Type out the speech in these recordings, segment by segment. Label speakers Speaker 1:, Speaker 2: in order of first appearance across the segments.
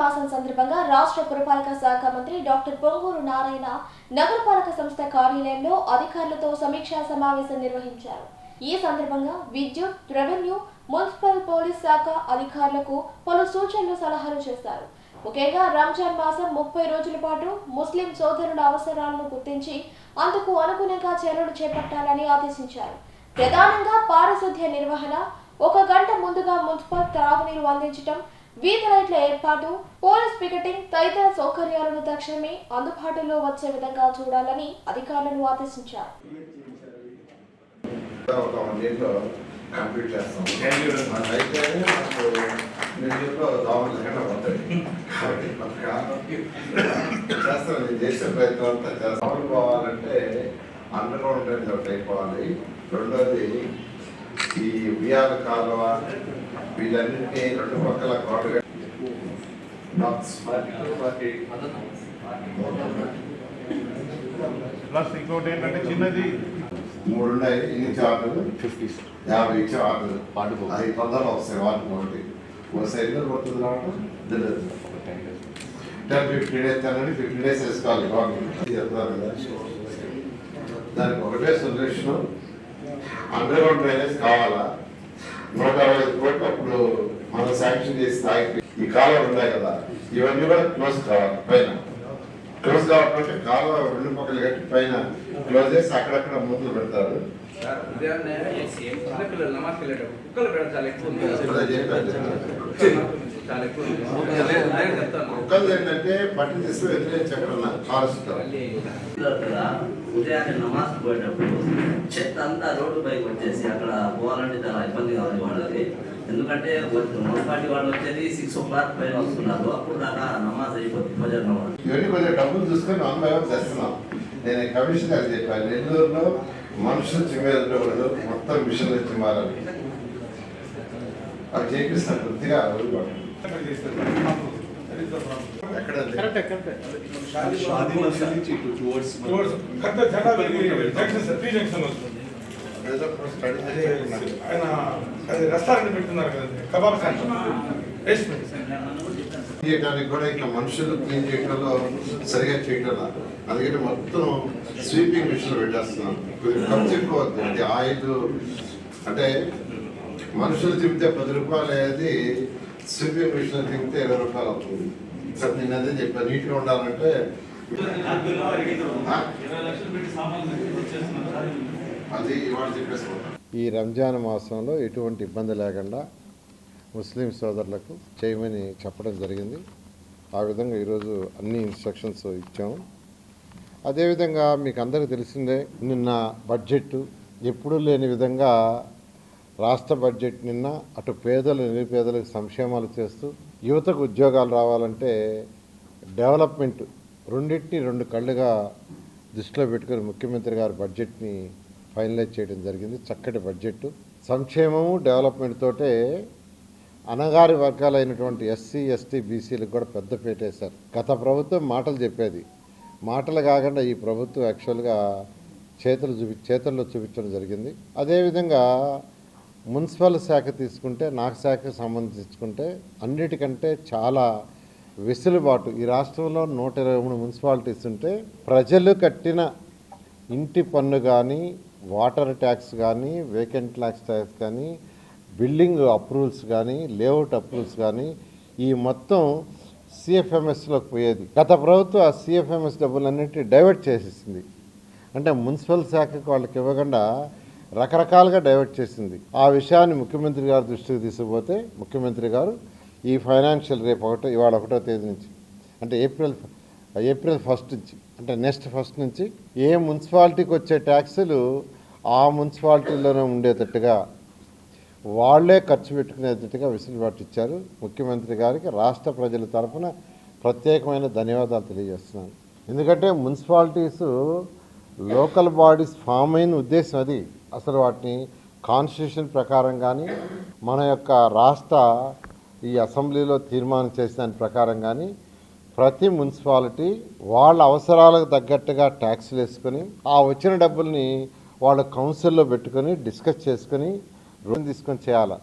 Speaker 1: మాసం సందర్భంగా రాష్ట్ర పురపాలక శాఖ మంత్రి డాక్టర్ పొంగూరు నారాయణ నగరపాలక సంస్థ కార్యాలయంలో అధికారులతో సమీక్షా సమావేశం నిర్వహించారు. ఈ సందర్భంగా విద్యుత్ రెవెన్యూ మున్సిపల్ పోలీస్ శాఖ అధికారులకు పలు సూచనలు సలహాలు చేశారు. ముఖ్యంగా రంజాన్ మాసం ముప్పై రోజుల పాటు ముస్లిం సోదరుల అవసరాలను గుర్తించి అందుకు అనుగుణంగా చర్యలు చేపట్టాలని ఆదేశించారు. ప్రధానంగా పారిశుద్ధ్య నిర్వహణ ఒక గంట ముందుగా మున్సిపల్ త్రాగునీరు అందించడం వీధి లైట్ల ఏర్పాటు పోలీస్ పికెటింగ్ తదితర సౌకర్యాలను తక్షణమే అందుబాటులో వచ్చే విధంగా చూడాలని అధికారులను ఆదేశించారు
Speaker 2: ఒక వన్ కంప్లీట్ చేస్తాం అయితే మనకు ఇయర్లో చేస్తాం నేను చేసే ప్రయత్నం అంతా చేస్తాం దోమలు పోవాలంటే అండర్ ఒకటి అయిపోవాలి రెండోది ఈ ఉయ్యాల కాలువ వీటన్నింటినీ రెండు పక్కల కోటగా
Speaker 3: ప్లస్ ఇంకోటి ఏంటంటే చిన్నది
Speaker 2: మూడు ఉన్నాయి. ఇన్ని చార్టులు? ఫిఫ్టీ యాభై చార్టులు అది తొందరగా వస్తాయి వాటికి ఒకటి. వస్తాయి ఎన్నో పడుతుంది రావడం తెలియదు టెన్ ఫిఫ్టీ డేస్ అనేది ఫిఫ్టీ డేస్ వేసుకోవాలి దానికి ఒకటే సొల్యూషన్ అండర్ గ్రౌండ్ డ్రైనేజ్ కావాలా? నూట అరవై ఐదు కోట్లు అప్పుడు మనం శాంక్షన్ చేసి తాగి ఈ కాలువలు ఉన్నాయి కదా ఇవన్నీ కూడా క్లోజ్ కావాలి పైన. క్లోజ్ కావాలంటే కాలువ రెండు పక్కలు కట్టి పైన క్లోజ్ చేసి అక్కడక్కడ మూతలు పెడతారు.
Speaker 4: చిన్నపిల్లలు వెళ్ళేటప్పుడు కుక్కలు పెడతారు ఎక్కువ. చాలా ఎక్కువ
Speaker 2: ఏంటంటే పట్టి తీసుకుని ఎదురు ఎక్కడన్నా ఫారెస్ట్
Speaker 4: మళ్ళీ
Speaker 5: అక్కడ ఉదయాన్నే నమాజ్ పోయేటప్పుడు చెత్త అంతా రోడ్డు పైకి వచ్చేసి అక్కడ పోవాలంటే చాలా ఇబ్బందిగా ఉంది వాళ్ళకి. ఎందుకంటే మున్సిపాలిటీ వాళ్ళు వచ్చేది సిక్స్ ఓ క్లాక్ పైన వస్తున్నారు. అప్పుడు దాకా నమాజ్ అయిపోతుంది
Speaker 2: ఇవన్నీ కొంచెం డబ్బులు చూసుకొని వన్ బై వన్ చేస్తున్నాం. నేను కమిషన్ గారు చెప్పాను. నెల్లూరులో మనుషులు చిమ్మేదకూడదు మొత్తం మిషన్ వచ్చి మారాలి అది చేపిస్తాను కొద్దిగా
Speaker 3: జంక్షన్ వస్తుంది ఆయన అది రెస్టారెంట్ పెట్టున్నారు కదా కబాబ్
Speaker 2: చేయడానికి కూడా ఇట్లా మనుషులు క్లీన్ చేయడంలో సరిగా చేయడం అందుకని మొత్తం స్వీపింగ్ మిషన్ పెట్టేస్తున్నాం. ఖర్చు ఎక్కువ అది ఆయిల్ అంటే మనుషులు తిప్పితే పది రూపాయలు అనేది స్వీపింగ్ మిషన్ తింటే ఇరవై రూపాయలు అవుతుంది సార్ నేను అదే చెప్పాను. నీట్గా ఉండాలంటే అది ఇవాళ చెప్పేసుకుంటాం.
Speaker 6: ఈ రంజాన్ మాసంలో ఎటువంటి ఇబ్బంది లేకుండా ముస్లిం సోదరులకు చేయమని చెప్పడం జరిగింది. ఆ విధంగా ఈరోజు అన్ని ఇన్స్ట్రక్షన్స్ ఇచ్చాము. అదేవిధంగా మీకు అందరికీ తెలిసిందే నిన్న బడ్జెట్ ఎప్పుడూ లేని విధంగా రాష్ట్ర బడ్జెట్ నిన్న అటు పేదలు నిరుపేదలకు సంక్షేమాలు చేస్తూ యువతకు ఉద్యోగాలు రావాలంటే డెవలప్మెంట్ రెండింటిని రెండు కళ్ళుగా దృష్టిలో పెట్టుకుని ముఖ్యమంత్రి గారు బడ్జెట్ని ఫైనలైజ్ చేయడం జరిగింది. చక్కటి బడ్జెట్. సంక్షేమము డెవలప్మెంట్ తోటే అనగారి వర్గాలైనటువంటి ఎస్సీ ఎస్టీ బీసీలకు కూడా పెద్ద పెట్టేశారు గత ప్రభుత్వం మాటలు చెప్పేది. మాటలు కాకుండా ఈ ప్రభుత్వం యాక్చువల్గా చేతులు చూపి చేతుల్లో చూపించడం జరిగింది. అదేవిధంగా మున్సిపల్ శాఖ తీసుకుంటే నాకు శాఖకు సంబంధించుకుంటే అన్నిటికంటే చాలా వెసులుబాటు. ఈ రాష్ట్రంలో నూట ఇరవై మూడు మున్సిపాలిటీస్ ఉంటే ప్రజలు కట్టిన ఇంటి పన్ను కానీ వాటర్ ట్యాక్స్ కానీ వేకెంట్ ట్యాక్స్ ట్యాక్స్ కానీ బిల్డింగ్ అప్రూవల్స్ కానీ లేఅవుట్ అప్రూవల్స్ కానీ ఈ మొత్తం సిఎఫ్ఎంఎస్లోకి పోయేది. గత ప్రభుత్వం ఆ సిఎఫ్ఎంఎస్ డబ్బులన్నింటినీ డైవర్ట్ చేసేసింది. అంటే మున్సిపల్ శాఖకు వాళ్ళకి ఇవ్వకుండా రకరకాలుగా డైవర్ట్ చేసింది. ఆ విషయాన్ని ముఖ్యమంత్రి గారు దృష్టికి తీసుకుపోతే ముఖ్యమంత్రి గారు ఈ ఫైనాన్షియల్ రేపు ఒకటో ఇవాళ ఒకటో తేదీ నుంచి అంటే ఏప్రిల్ ఏప్రిల్ ఫస్ట్ నుంచి అంటే నెక్స్ట్ ఫస్ట్ నుంచి ఏ మున్సిపాలిటీకి వచ్చే ట్యాక్సులు ఆ మున్సిపాలిటీలోనే ఉండేటట్టుగా వాళ్ళే ఖర్చు పెట్టుకునేటట్టుగా వెసులుబాటు ఇచ్చారు. ముఖ్యమంత్రి గారికి రాష్ట్ర ప్రజల తరఫున ప్రత్యేకమైన ధన్యవాదాలు తెలియజేస్తున్నాను. ఎందుకంటే మున్సిపాలిటీస్ లోకల్ బాడీస్ ఫామ్ అయిన ఉద్దేశం అది. అసలు వాటిని కాన్స్టిట్యూషన్ ప్రకారం కానీ మన యొక్క రాష్ట్ర ఈ అసెంబ్లీలో తీర్మానం చేసిన దాని ప్రకారం కానీ ప్రతి మున్సిపాలిటీ వాళ్ళ అవసరాలకు తగ్గట్టుగా ట్యాక్స్లు వేసుకొని ఆ వచ్చిన డబ్బుల్ని వాళ్ళ కౌన్సిల్లో పెట్టుకొని డిస్కస్ చేసుకొని రుణం తీసుకొని చేయాలి.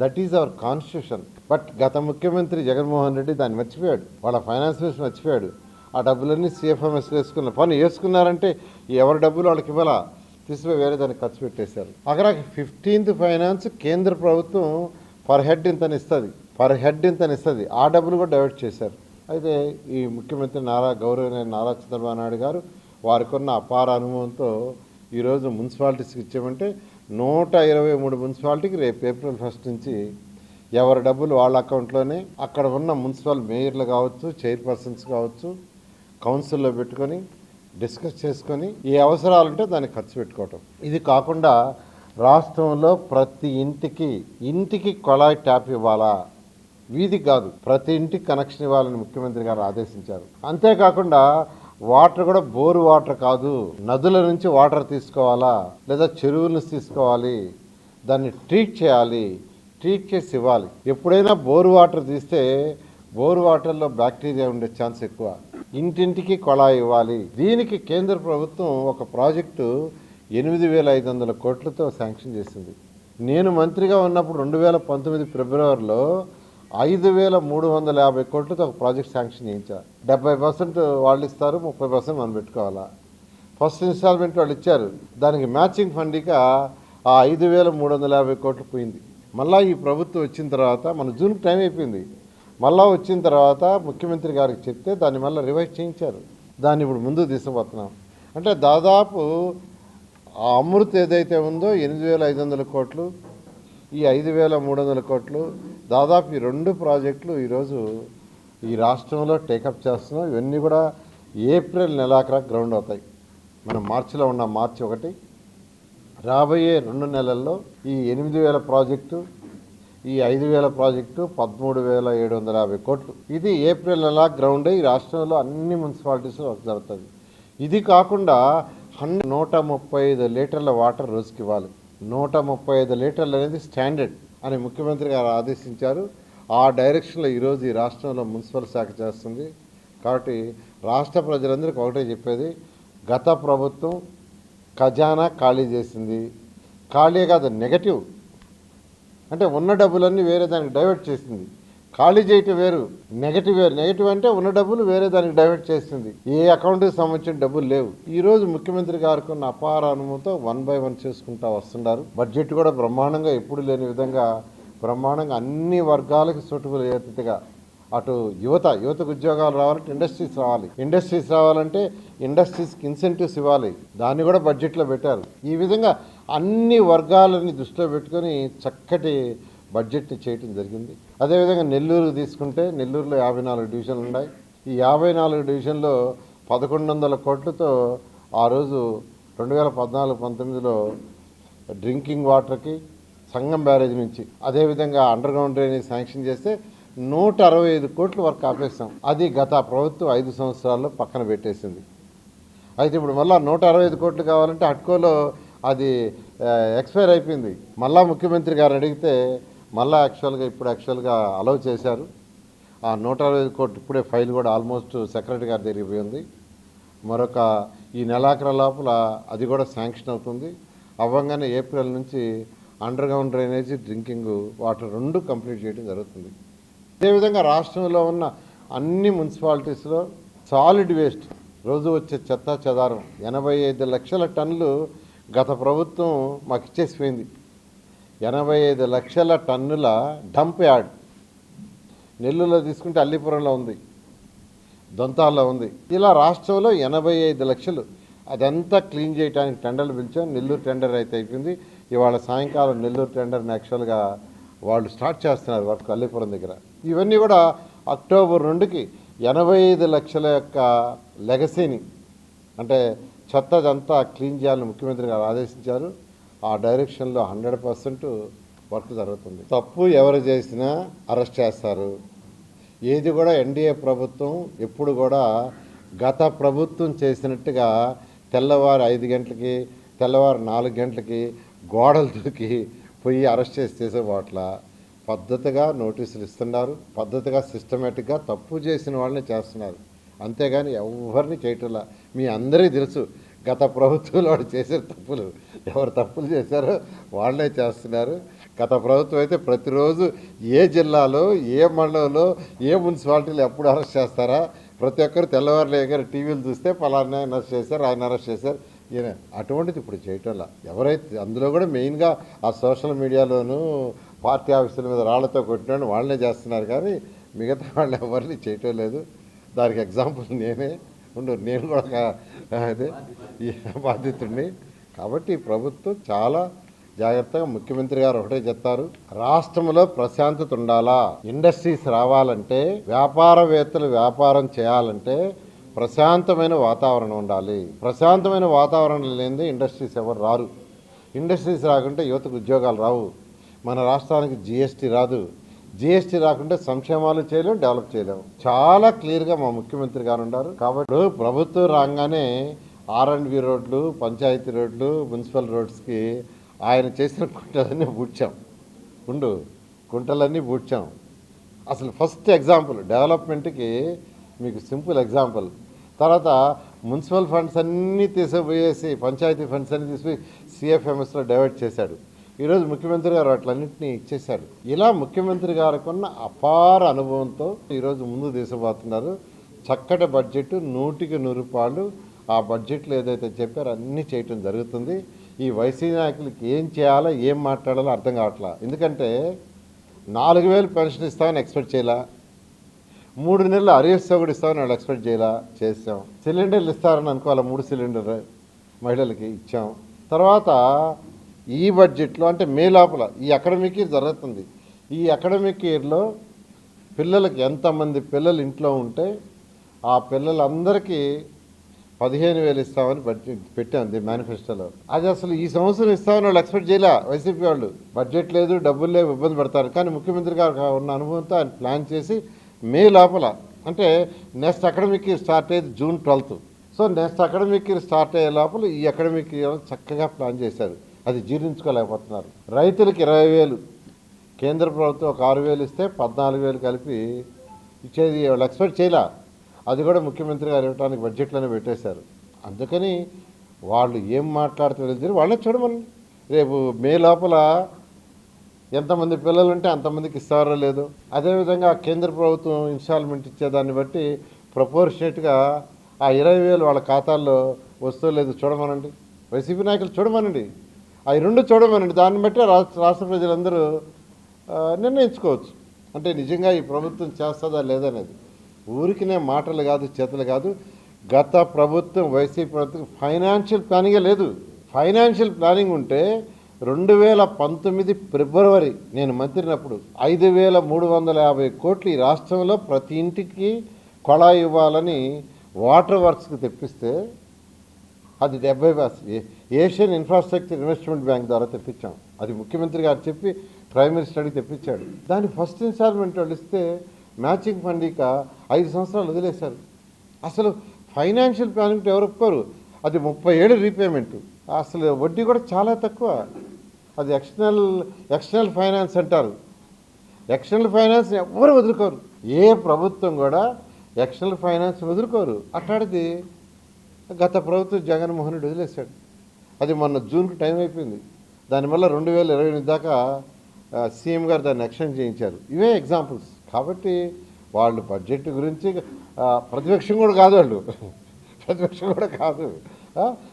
Speaker 6: That is our constitution but గత ముఖ్యమంత్రి జగన్మోహన్ రెడ్డి దాన్ని మర్చిపోయాడు. వాళ్ళ ఫైనాన్స్ మినిస్టర్ మర్చిపోయాడు. ఆ డబ్బులన్నీ సిఎఫ్ఎంఎస్ వేసుకున్న పని వేసుకున్నారంటే ఎవరి డబ్బులు వాళ్ళకి ఇవ్వాలా? తీసుకుపోయి వేరే దానికి ఖర్చు పెట్టేశారు. అక్కడ ఫిఫ్టీన్త్ ఫైనాన్స్ కేంద్ర ప్రభుత్వం పర్ హెడ్ ఇంతని ఇస్తుంది. పర్ హెడ్ ఇంతని ఇస్తుంది. ఆ డబ్బులు కూడా డైవర్ట్ చేశారు. అయితే ఈ ముఖ్యమంత్రి నారా గౌరవనీయ నారా చంద్రబాబు నాయుడు గారు వారికి ఉన్న అపార అనుభవంతో ఈరోజు మున్సిపాలిటీస్కి ఇచ్చామంటే నూట ఇరవై మూడు మున్సిపాలిటీకి రేపు ఏప్రిల్ ఫస్ట్ నుంచి ఎవరి డబ్బులు వాళ్ళ అకౌంట్లోనే అక్కడ ఉన్న మున్సిపల్ మేయర్లు కావచ్చు చైర్పర్సన్స్ కావచ్చు కౌన్సిల్లో పెట్టుకొని డిస్కస్ చేసుకొని ఏ అవసరాలు ఉంటే దాన్ని ఖర్చు పెట్టుకోవటం. ఇది కాకుండా రాష్ట్రంలో ప్రతి ఇంటికి ఇంటికి కొళాయి ట్యాప్ ఇవ్వాలా? వీధి కాదు ప్రతి ఇంటికి కనెక్షన్ ఇవ్వాలని ముఖ్యమంత్రి గారు ఆదేశించారు. అంతేకాకుండా వాటర్ కూడా బోరు వాటర్ కాదు నదుల నుంచి వాటర్ తీసుకోవాలా? లేదా చెరువులను తీసుకోవాలి? దాన్ని ట్రీట్ చేయాలి ట్రీట్ చేసి ఇవ్వాలి. ఎప్పుడైనా బోరు వాటర్ తీస్తే బోరు వాటర్లో బ్యాక్టీరియా ఉండే ఛాన్స్ ఎక్కువ. ఇంటింటికి కొళాయి ఇవ్వాలి. దీనికి కేంద్ర ప్రభుత్వం ఒక ప్రాజెక్టు ఎనిమిది వేల ఐదు వందల కోట్లతో శాంక్షన్ చేసింది. నేను మంత్రిగా ఉన్నప్పుడు రెండు వేల పంతొమ్మిది ఫిబ్రవరిలో ఐదు వేల మూడు వందల యాభై కోట్లతో ఒక ప్రాజెక్ట్ శాంక్షన్ చేయించా. డెబ్బై పర్సెంట్ వాళ్ళు ఇస్తారు ముప్పై పర్సెంట్ మనం పెట్టుకోవాలా? ఫస్ట్ ఇన్స్టాల్మెంట్ వాళ్ళు ఇచ్చారు. దానికి మ్యాచింగ్ ఫండ్గా ఆ ఐదు వేల మూడు వందల యాభై కోట్లు పోయింది. మళ్ళీ ఈ ప్రభుత్వం వచ్చిన తర్వాత మన జూన్కి టైం అయిపోయింది. మళ్ళా వచ్చిన తర్వాత ముఖ్యమంత్రి గారికి చెప్తే దాన్ని మళ్ళీ రివైజ్ చేయించారు. దాన్ని ఇప్పుడు ముందు తీసుకుపోతున్నాం. అంటే దాదాపు ఆ అమృత్ ఏదైతే ఉందో ఎనిమిది వేల ఐదు వందల కోట్లు ఈ ఐదు వేల మూడు వందల కోట్లు దాదాపు ఈ రెండు ప్రాజెక్టులు ఈరోజు ఈ రాష్ట్రంలో టేకప్ చేస్తున్నాం. ఇవన్నీ కూడా ఏప్రిల్ నెలాఖరా గ్రౌండ్ అవుతాయి. మనం మార్చిలో ఉన్న మార్చి ఒకటి. రాబోయే రెండు నెలల్లో ఈ ఎనిమిది వేల ప్రాజెక్టు ఈ ఐదు వేల ప్రాజెక్టు పదమూడు వేల ఏడు వందల యాభై కోట్లు. ఇది ఏప్రిల్ నెల గ్రౌండ్ ఈ రాష్ట్రంలో అన్ని మున్సిపాలిటీస్లో వర్క్ జరుగుతుంది. ఇది కాకుండా హండ్రెడ్ నూట ముప్పై ఐదు లీటర్ల వాటర్ రోజుకి ఇవ్వాలి. నూట ముప్పై ఐదు లీటర్లు అనేది స్టాండర్డ్ అని ముఖ్యమంత్రి గారు ఆదేశించారు. ఆ డైరెక్షన్లో ఈరోజు ఈ రాష్ట్రంలో మున్సిపల్ శాఖ చేస్తుంది. కాబట్టి రాష్ట్ర ప్రజలందరికీ ఒకటే చెప్పేది. గత ప్రభుత్వం ఖజానా ఖాళీ చేసింది. ఖాళీ కాదు నెగటివ్. అంటే ఉన్న డబ్బులన్నీ వేరే దానికి డైవర్ట్ చేసింది ఖాళీ చేయటం వేరు నెగటివ్ వేరు. నెగటివ్ అంటే ఉన్న డబ్బులు వేరే దానికి డైవర్ట్ చేస్తుంది. ఏ అకౌంట్కి సంబంధించిన డబ్బులు లేవు. ఈ రోజు ముఖ్యమంత్రి గారికి ఉన్న అపార అనుభవంతో వన్ బై వన్ చేసుకుంటా వస్తున్నారు. బడ్జెట్ కూడా బ్రహ్మాండంగా ఎప్పుడు లేని విధంగా బ్రహ్మాండంగా అన్ని వర్గాలకు సూటబుల్ అయ్యేట్టుగా అటు యువత యువతకు ఉద్యోగాలు రావాలంటే ఇండస్ట్రీస్ రావాలి. ఇండస్ట్రీస్ రావాలంటే ఇండస్ట్రీస్కి ఇన్సెంటివ్స్ ఇవ్వాలి. దాన్ని కూడా బడ్జెట్లో పెట్టారు. ఈ విధంగా అన్ని వర్గాలని దృష్టిలో పెట్టుకొని చక్కటి బడ్జెట్ని చేయటం జరిగింది. అదేవిధంగా నెల్లూరు తీసుకుంటే నెల్లూరులో యాభై నాలుగు డివిజన్లు ఉన్నాయి. ఈ యాభై నాలుగు డివిజన్లో పదకొండు వందల కోట్లతో ఆ రోజు రెండు వేల పద్నాలుగు పంతొమ్మిదిలో డ్రింకింగ్ వాటర్కి సంగం బ్యారేజ్ నుంచి అదేవిధంగా అండర్ గ్రౌండ్ డ్రైనేజ్ శాంక్షన్ చేస్తే నూట అరవై ఐదు కోట్ల వరకు ఆపేస్తాం అది గత ప్రభుత్వం ఐదు సంవత్సరాల్లో పక్కన పెట్టేసింది. అయితే ఇప్పుడు మళ్ళీ నూట అరవై ఐదు కోట్లు కావాలంటే అట్కోలో అది ఎక్స్పైర్ అయిపోయింది. మళ్ళా ముఖ్యమంత్రి గారు అడిగితే మళ్ళీ యాక్చువల్గా ఇప్పుడు యాక్చువల్గా అలౌ చేశారు. ఆ నూట అరవై ఐదు కోట్లు ఇప్పుడే ఫైల్ కూడా ఆల్మోస్ట్ సెక్రటరీ గారు తిరిగిపోయింది మరొక ఈ నెలాఖర లోపల అది కూడా శాంక్షన్ అవుతుంది. అవ్వగానే ఏప్రిల్ నుంచి underground drainage drinking water రెండు కంప్లీట్ చేయడం జరుగుతుంది. అదేవిధంగా రాష్ట్రంలో ఉన్న అన్ని మున్సిపాలిటీస్లో సాలిడ్ వేస్ట్ రోజు వచ్చే చెత్త చెదారం. ఎనభై ఐదు లక్షల టన్నులు గత ప్రభుత్వం మాకు ఇచ్చేసిపోయింది. ఎనభై ఐదు లక్షల టన్నుల డంప్ యార్డ్. నెల్లూరులో తీసుకుంటే అల్లిపురంలో ఉంది. దొంతాల్లో ఉంది. ఇలా రాష్ట్రంలో ఎనభై ఐదు లక్షలు. అదంతా క్లీన్ చేయడానికి టెండర్లు పిలిచాం. నెల్లూరు టెండర్ అయితే అయిపోయింది. ఇవాళ సాయంకాలం నెల్లూరు టెండర్ని యాక్చువల్గా వాళ్ళు స్టార్ట్ చేస్తున్నారు వర్క్ అల్లిపురం దగ్గర. ఇవన్నీ కూడా అక్టోబర్ రెండుకి ఎనభై ఐదు లక్షల యొక్క లెగసీని అంటే చెత్తదంతా క్లీన్ చేయాలని ముఖ్యమంత్రి గారు ఆదేశించారు. ఆ డైరెక్షన్లో హండ్రెడ్ పర్సెంట్ వర్క్ జరుగుతుంది. తప్పు ఎవరు చేసినా అరెస్ట్ చేస్తారు. ఏది కూడా ఎన్డీఏ ప్రభుత్వం ఎప్పుడు కూడా గత ప్రభుత్వం చేసినట్టుగా తెల్లవారు ఐదు గంటలకి తెల్లవారు నాలుగు గంటలకి గోడలు దూకి పోయి అరెస్ట్ చేసి చేసేవాట్ల పద్ధతిగా నోటీసులు ఇస్తున్నారు పద్ధతిగా సిస్టమేటిక్గా తప్పు చేసిన వాళ్ళని చేస్తున్నారు. అంతేగాని ఎవరిని చేయటంలా. మీ అందరికీ తెలుసు గత ప్రభుత్వంలో వాడు చేసిన తప్పులు. ఎవరు తప్పులు చేశారో వాళ్ళే చేస్తున్నారు. గత ప్రభుత్వం అయితే ప్రతిరోజు ఏ జిల్లాలో ఏ మండలంలో ఏ మున్సిపాలిటీలు ఎప్పుడు అరెస్ట్ చేస్తారా? ప్రతి ఒక్కరు తెల్లవారు లేక టీవీలు చూస్తే పలానా ఆయన అరెస్ట్ చేశారు ఆయన అరెస్ట్ చేశారు. ఈయన అటువంటిది ఇప్పుడు చేయటంలా ఎవరైతే అందులో కూడా మెయిన్గా ఆ సోషల్ మీడియాలోనూ పార్టీ ఆఫీసుల మీద రాళ్ళతో కొట్టినాడు వాళ్ళనే చేస్తున్నారు కానీ మిగతా వాళ్ళు ఎవరిని చేయటం లేదు. దానికి ఎగ్జాంపుల్ నేనే. ఉండు నేను కూడా అదే ఈ బాధితుడిని. కాబట్టి ప్రభుత్వం చాలా జాగ్రత్తగా ముఖ్యమంత్రి గారు ఒకటే చెప్తారు రాష్ట్రంలో ప్రశాంతత ఉండాలా? ఇండస్ట్రీస్ రావాలంటే వ్యాపారవేత్తలు వ్యాపారం చేయాలంటే ప్రశాంతమైన వాతావరణం ఉండాలి. ప్రశాంతమైన వాతావరణం లేనిదే ఇండస్ట్రీస్ ఎవరు రారు. ఇండస్ట్రీస్ రాకుంటే యువతకు ఉద్యోగాలు రావు. మన రాష్ట్రానికి జిఎస్టీ రాదు. జిఎస్టీ రాకుంటే సంక్షేమాలు చేయలేం డెవలప్ చేయలేము చాలా క్లియర్గా మా ముఖ్యమంత్రి గారు ఉన్నారు. కాబట్టి ప్రభుత్వం రాగానే ఆర్ అండ్ బి రోడ్లు పంచాయతీ రోడ్లు మున్సిపల్ రోడ్స్కి ఆయన చేసిన కుంటలన్నీ పూడ్చాం. ఉండు కుంటలన్నీ పూడ్చాం. అసలు ఫస్ట్ ఎగ్జాంపుల్ డెవలప్మెంట్కి మీకు సింపుల్ ఎగ్జాంపుల్. తర్వాత మున్సిపల్ ఫండ్స్ అన్నీ తీసుకుపోయేసి పంచాయతీ ఫండ్స్ అన్నీ తీసుకుపోయి సిఎఫ్ఎంఎస్లో డైవర్ట్ చేశాడు. ఈరోజు ముఖ్యమంత్రి గారు వాటిలన్నింటినీ ఇచ్చేశారు. ఇలా ముఖ్యమంత్రి గారికి ఉన్న అపార అనుభవంతో ఈరోజు ముందు తీసుకుపోతున్నారు చక్కటి బడ్జెట్ నూటికి నూరు రూపాయలు ఆ బడ్జెట్లో ఏదైతే చెప్పారో అన్నీ చేయటం జరుగుతుంది. ఈ వైసీపీ నాయకులకి ఏం చేయాలో ఏం మాట్లాడాలో అర్థం కావట్లా. ఎందుకంటే నాలుగు వేలు పెన్షన్ ఇస్తామని ఎక్స్పెక్ట్ చేయాల. మూడు నెలలు అరియర్స్ కూడా ఇస్తామని వాళ్ళు ఎక్స్పెక్ట్ చేయాల. చేసాం సిలిండర్లు ఇస్తారని అనుకోవాలి? మూడు సిలిండర్ మహిళలకి ఇచ్చాం. తర్వాత ఈ బడ్జెట్లో అంటే మే లోపల ఈ అకాడమిక్ ఇయర్ జరుగుతుంది. ఈ అకాడమిక్ ఇయర్లో పిల్లలకి ఎంతమంది పిల్లలు ఇంట్లో ఉంటే ఆ పిల్లలందరికీ పదిహేను వేలు ఇస్తామని బడ్జెట్ పెట్టాం దీని మేనిఫెస్టోలో అది అసలు ఈ సంవత్సరం ఇస్తామని వాళ్ళు ఎక్స్పెక్ట్ చేయలే వైసీపీ వాళ్ళు. బడ్జెట్ లేదు డబ్బులు లేవు ఇబ్బంది పడతారు. కానీ ముఖ్యమంత్రి గారు ఉన్న అనుభవంతో ఆయన ప్లాన్ చేసి మే లోపల అంటే నెక్స్ట్ అకాడమిక్ ఇయర్ స్టార్ట్ అయ్యేది June twelfth. So next academic year start అయ్యే లోపల ఈ అకాడమిక్ ఇయర్ చక్కగా ప్లాన్ చేశారు. అది జీర్ణించుకోలేకపోతున్నారు. రైతులకు ఇరవై వేలు కేంద్ర ప్రభుత్వం ఒక ఆరు వేలు ఇస్తే పద్నాలుగు వేలు కలిపి ఇచ్చేది వాళ్ళు ఎక్స్పెక్ట్ చేయలే. అది కూడా ముఖ్యమంత్రి గారు ఇవ్వడానికి బడ్జెట్లోనే పెట్టేశారు. అందుకని వాళ్ళు ఏం మాట్లాడుతూ వాళ్ళే చూడమని రేపు మే లోపల ఎంతమంది పిల్లలు ఉంటే అంతమందికి ఇస్తారో లేదో అదేవిధంగా కేంద్ర ప్రభుత్వం ఇన్స్టాల్మెంట్ ఇచ్చేదాన్ని బట్టి ప్రపోర్షనేట్గా ఆ ఇరవై వేలు వాళ్ళ ఖాతాల్లో వస్తూ లేదు చూడమనండి. వైసీపీ నాయకులు చూడమనండి. అవి రెండు చూడమనండి. దాన్ని బట్టి రాష్ట్ర రాష్ట్ర ప్రజలందరూ నిర్ణయించుకోవచ్చు. అంటే నిజంగా ఈ ప్రభుత్వం చేస్తుందా లేదనేది. ఊరికినే మాటలు కాదు చేతలు కాదు. గత ప్రభుత్వం వైసీపీ ప్రభుత్వం ఫైనాన్షియల్ ప్లానింగే లేదు. ఫైనాన్షియల్ ప్లానింగ్ ఉంటే రెండు వేల పంతొమ్మిది ఫిబ్రవరి నేను మంత్రినప్పుడు ఐదు వేల మూడు వందల యాభై కోట్లు ఈ రాష్ట్రంలో ప్రతి ఇంటికి కొళాయి ఇవ్వాలని వాటర్ వర్క్స్కి తెప్పిస్తే అది డెబ్బై ఏషియన్ ఇన్ఫ్రాస్ట్రక్చర్ ఇన్వెస్ట్మెంట్ బ్యాంక్ ద్వారా తెప్పించాం. అది ముఖ్యమంత్రి గారు చెప్పి ప్రైమ్ మినిస్టర్కి తెప్పించాడు. దాని ఫస్ట్ ఇన్స్టాల్మెంట్ వాళ్ళు ఇస్తే మ్యాచింగ్ ఫండ్ ఇక ఐదు సంవత్సరాలు వదిలేశారు. అసలు ఫైనాన్షియల్ ప్లానింగ్ ఎవరు ఒప్పుకోరు? అది ముప్పై ఏడు రీపేమెంట్ అసలు వడ్డీ కూడా చాలా తక్కువ. అది ఎక్స్టర్నల్ ఎక్స్టర్నల్ ఫైనాన్స్ అంటారు. ఎక్స్టర్నల్ ఫైనాన్స్ ఎవరు వదులుకోరు? ఏ ప్రభుత్వం కూడా ఎక్స్టర్నల్ ఫైనాన్స్ వదులుకోరు. అట్లాంటిది గత ప్రభుత్వం జగన్మోహన్ రెడ్డి వదిలేశాడు. అది మొన్న జూన్కి టైం అయిపోయింది. దానివల్ల రెండు వేల ఇరవై ఎనిమిది దాకా సీఎం గారు దాన్ని ఎక్స్టెండ్ చేయించారు. ఇవే ఎగ్జాంపుల్స్. కాబట్టి వాళ్ళు బడ్జెట్ గురించి ప్రతిపక్షం కూడా కాదు వాళ్ళు. ప్రతిపక్షం కూడా కాదు.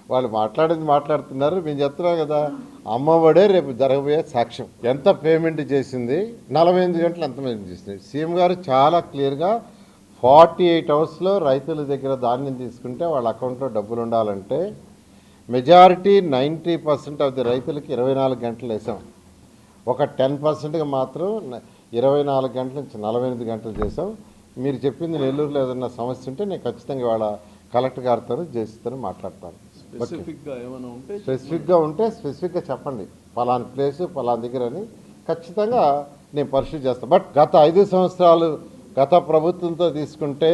Speaker 6: వాళ్ళు మాట్లాడేది మాట్లాడుతున్నారు. మేము చెప్తున్నాం కదా అమ్మఒడే రేపు జరగబోయే సాక్ష్యం. ఎంత పేమెంట్ చేసింది? నలభై ఎనిమిది గంటలు ఎంత పేమెంట్ చేసింది? సీఎం గారు చాలా క్లియర్గా ఫార్టీ ఎయిట్ అవర్స్లో రైతుల దగ్గర ధాన్యం తీసుకుంటే వాళ్ళ అకౌంట్లో డబ్బులు ఉండాలంటే majority ninety percent of the రైతులకి ఇరవై నాలుగు గంటలు వేసాం. ఒక టెన్ పర్సెంట్గా మాత్రం ఇరవై నాలుగు గంటల నుంచి నలభై ఎనిమిది గంటలు చేసాం. మీరు చెప్పింది నెల్లూరులో ఏదన్నా సమస్య ఉంటే నేను ఖచ్చితంగా వాళ్ళ కలెక్టర్ గారితో జేసీతో మాట్లాడతాను.
Speaker 7: స్పెసిఫిక్గా ఏమైనా ఉంటే
Speaker 6: స్పెసిఫిక్గా ఉంటే స్పెసిఫిక్గా చెప్పండి. పలాని ప్లేస్ పలాని దగ్గర అని ఖచ్చితంగా నేను పరిశీలి చేస్తాను. బట్ గత ఐదు సంవత్సరాలు గత ప్రభుత్వంతో తీసుకుంటే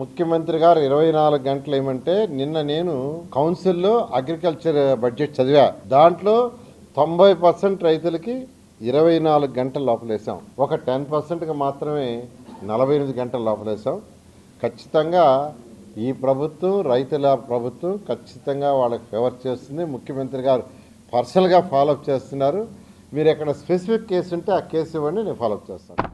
Speaker 6: ముఖ్యమంత్రి గారు ఇరవై నాలుగు గంటలు ఏమంటే నిన్న నేను కౌన్సిల్లో అగ్రికల్చర్ బడ్జెట్ చదివా. దాంట్లో తొంభై పర్సెంట్ రైతులకి ఇరవై నాలుగు గంటల లోపలేసాం. ఒక టెన్ పర్సెంట్కి మాత్రమే నలభై ఎనిమిది గంటల లోపలేసాం. ఖచ్చితంగా ఈ ప్రభుత్వం రైతుల ప్రభుత్వం ఖచ్చితంగా వాళ్ళకి ఫేవర్ చేస్తుంది. ముఖ్యమంత్రి గారు పర్సనల్గా ఫాలోఅప్ చేస్తున్నారు. మీరు ఎక్కడ స్పెసిఫిక్ కేసు ఉంటే ఆ కేసు ఇవ్వండి నేను ఫాలోఅప్ చేస్తాను.